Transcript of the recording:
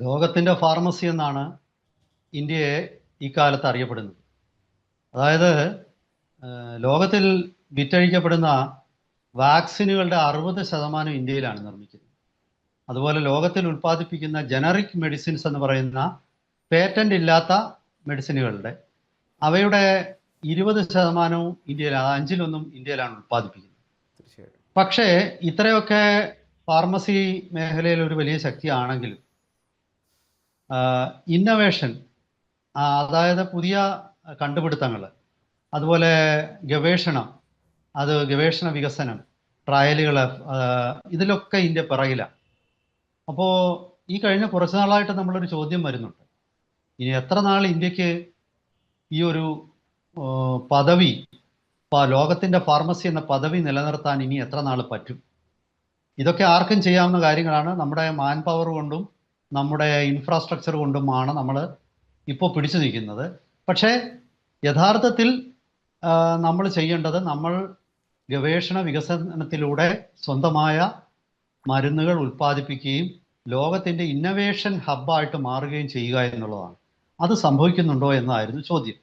ലോകത്തിന്റെ ഫാർമസി എന്നാണ് ഇന്ത്യയെ ഇക്കാലത്ത് അറിയപ്പെടുന്നത്. അതായത് ലോകത്തിൽ വിറ്റഴിക്കപ്പെടുന്ന വാക്സിനുകളുടെ അറുപത് ശതമാനം ഇന്ത്യയിലാണ് നിർമ്മിക്കുന്നത്. അതുപോലെ ലോകത്തിൽ ഉൽപ്പാദിപ്പിക്കുന്ന ജനറിക് മെഡിസിൻസ് എന്ന് പറയുന്ന പേറ്റന്റ് ഇല്ലാത്ത മെഡിസിനുകളുടെ അവയുടെ ഇരുപത് ശതമാനവും ഇന്ത്യയിൽ അഞ്ചിലൊന്നും ഇന്ത്യയിലാണ് ഉൽപ്പാദിപ്പിക്കുന്നത്. പക്ഷേ ഇത്രയൊക്കെ ഫാർമസി മേഖലയിൽ ഒരു വലിയ ശക്തിയാണെങ്കിലും ഇന്നവേഷൻ അതായത് പുതിയ കണ്ടുപിടുത്തങ്ങൾ അതുപോലെ ഗവേഷണം അത് ഗവേഷണ വികസനം ട്രയലുകൾ ഇതിലൊക്കെ ഇന്ത്യ പിറകിലാണ് അപ്പോൾ ഈ കഴിഞ്ഞ കുറച്ച് നാളായിട്ട് നമ്മളൊരു ചോദ്യം വരുന്നുണ്ട്. ഇനി എത്ര നാൾ ഇന്ത്യയ്ക്ക് ഈ ഒരു പദവി ലോകത്തിന്റെ ഫാർമസി എന്ന പദവി നിലനിർത്താൻ ഇനി എത്ര നാൾ പറ്റും? ഇതൊക്കെ ആർക്കും ചെയ്യാവുന്ന കാര്യങ്ങളാണ്. നമ്മുടെ മാൻ പവർ കൊണ്ടും നമ്മുടെ ഇൻഫ്രാസ്ട്രക്ചർ കൊണ്ടുമാണ് നമ്മൾ ഇപ്പോൾ പിടിച്ചു നിൽക്കുന്നത്. പക്ഷേ യഥാർത്ഥത്തിൽ നമ്മൾ ചെയ്യേണ്ടത് നമ്മൾ ഗവേഷണ വികസനത്തിലൂടെ സ്വന്തമായ മരുന്നുകൾ ഉൽപ്പാദിപ്പിക്കുകയും ലോകത്തിന്റെ ഇന്നവേഷൻ ഹബ്ബായിട്ട് മാറുകയും ചെയ്യുക എന്നുള്ളതാണ്. അത് സംഭവിക്കുന്നുണ്ടോ എന്നതായിരുന്നു ചോദ്യം.